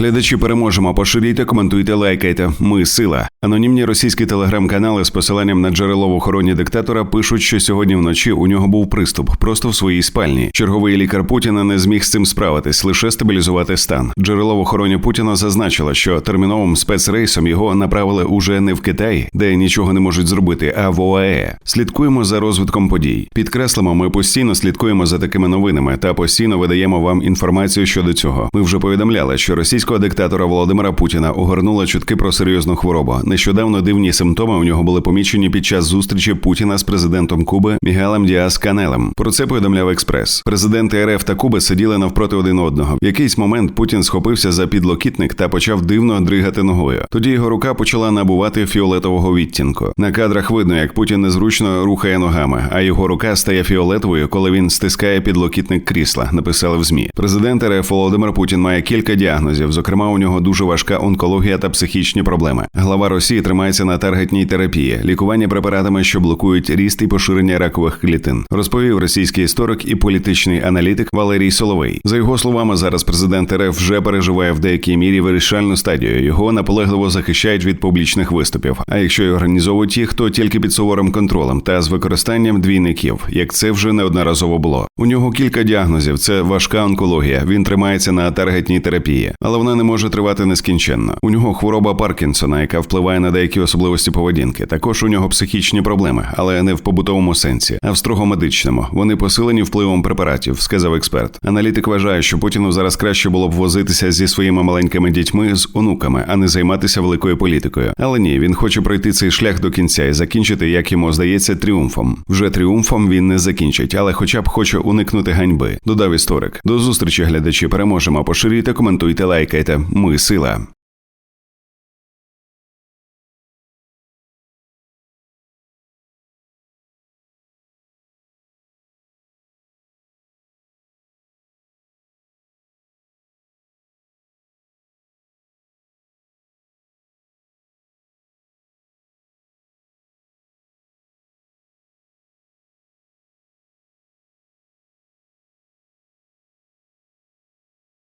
Глядачі переможемо. Поширюйте, коментуйте, лайкайте. Ми сила. Анонімні російські телеграм-канали з посиланням на джерело в охороні диктатора пишуть, що сьогодні вночі у нього був приступ просто в своїй спальні. Черговий лікар Путіна не зміг з цим справитись, лише стабілізувати стан. Джерело в охороні Путіна зазначило, що терміновим спецрейсом його направили уже не в Китай, де нічого не можуть зробити, а в ОАЕ. Слідкуємо за розвитком подій. Підкреслимо, ми постійно слідкуємо за такими новинами та постійно видаємо вам інформацію щодо цього. Ми вже повідомляли, що російського диктатора Володимира Путіна огорнула чутки про серйозну хворобу. Нещодавно дивні симптоми у нього були помічені під час зустрічі Путіна з президентом Куби Мігелем Діас Канелем. Про це повідомляв експрес. Президенти РФ та Куби сиділи навпроти один одного. В якийсь момент Путін схопився за підлокітник та почав дивно дригати ногою. Тоді його рука почала набувати фіолетового відтінку. На кадрах видно, як Путін незручно рухає ногами, а його рука стає фіолетовою, коли він стискає підлокітник крісла. Написали в змі. Президент РФ Володимир Путін має кілька діагнозів. Зокрема, у нього дуже важка онкологія та психічні проблеми. Глава Росії тримається на таргетній терапії, лікування препаратами, що блокують ріст і поширення ракових клітин, розповів російський історик і політичний аналітик Валерій Соловей. За його словами, зараз президент РФ вже переживає в деякій мірі вирішальну стадію. Його наполегливо захищають від публічних виступів. А якщо й організовують їх, то тільки під суворим контролем та з використанням двійників, як це вже неодноразово було. У нього кілька діагнозів: це важка онкологія. Він тримається на таргетній терапії, але вона не може тривати нескінченно. У нього хвороба Паркінсона, яка впливає на деякі особливості поведінки. Також у нього психічні проблеми, але не в побутовому сенсі, а в строго медичному. Вони посилені впливом препаратів, сказав експерт. Аналітик вважає, що Путіну зараз краще було б возитися зі своїми маленькими дітьми з онуками, а не займатися великою політикою. Але ні, він хоче пройти цей шлях до кінця і закінчити, як йому здається, тріумфом. Вже тріумфом він не закінчить, але хоча б хоче уникнути ганьби. Додав історик. До зустрічі, глядачі. Переможемо. Поширюйте, коментуйте, лайкайте. Ми сила.